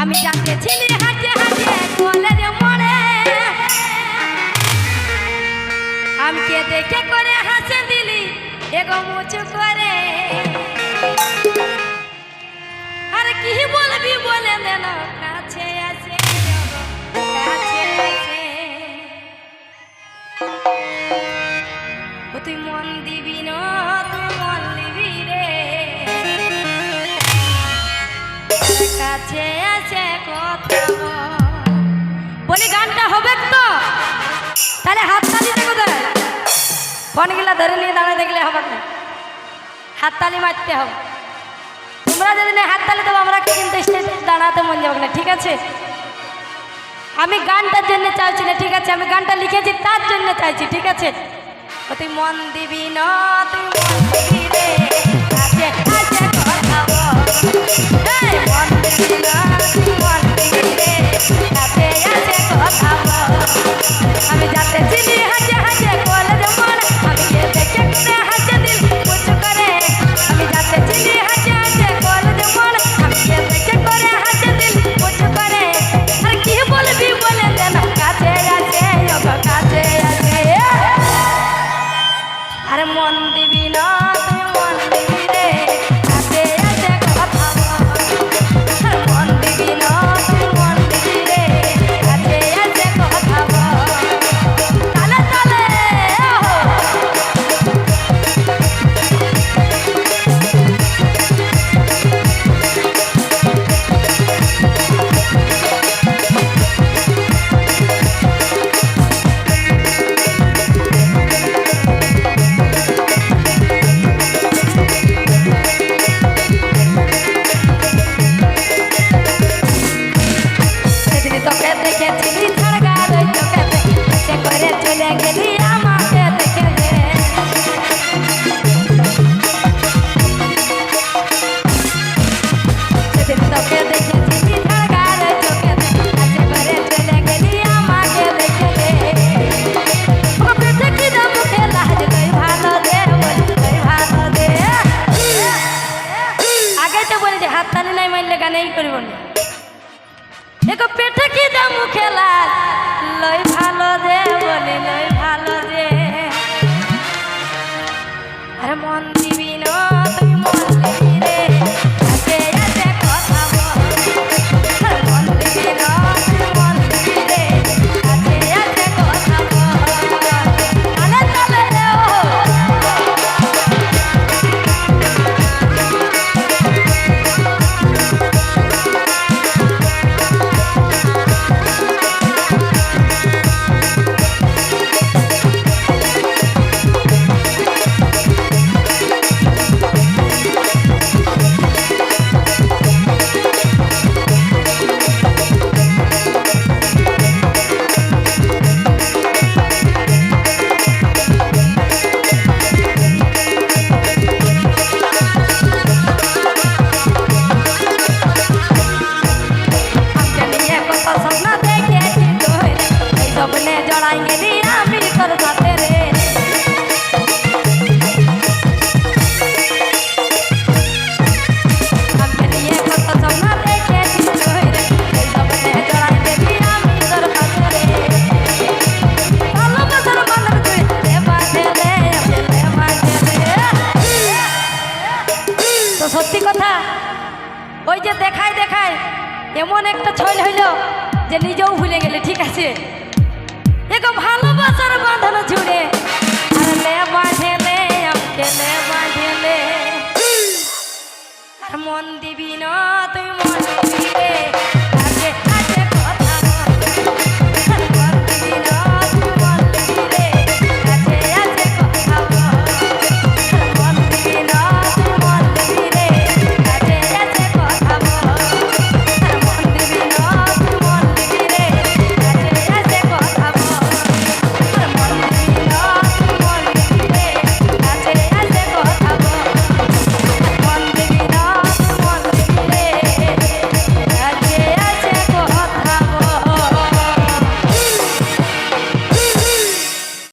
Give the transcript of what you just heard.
আমি যাতে ছিলি হাঁটে হাঁটে কলের মরে। আমকে দেখে করে হাসে দিলি এগো মুচু করে। আর কি বলবি বলে দেন কাছে আছে তুই মন দিবি না, তুই মন দিবি রে। কাছে বল। গানটা হবে তো? তাহলে হাততালিটা কোথায় ফোনগুলা ধরে নিয়ে দাঁড়িয়ে দেখলে হবে না। হাততালি মারতে হবে। তোমরা যদি না হাততালি দেবো, আমরা কিন্তু স্টেজে দাঁড়াতে মন যাবে না, ঠিক আছে? আমি গানটার জন্য চাইছি না, ঠিক আছে? আমি গানটা লিখেছি, তার জন্য চাইছি, ঠিক আছে? তুই মন দিবি না তুই মন দিবি বল। one thing, দিবি না তুই মন দিবি রে নাই মারলে না। এগো পেটে কি দাম খেলা লই সত্যি কথা? ওই যে দেখায় দেখায়, এমন একটা ছয় হইল যে নিজেও ভুলে গেলে, ঠিক আছে? এগো ভালোবাসার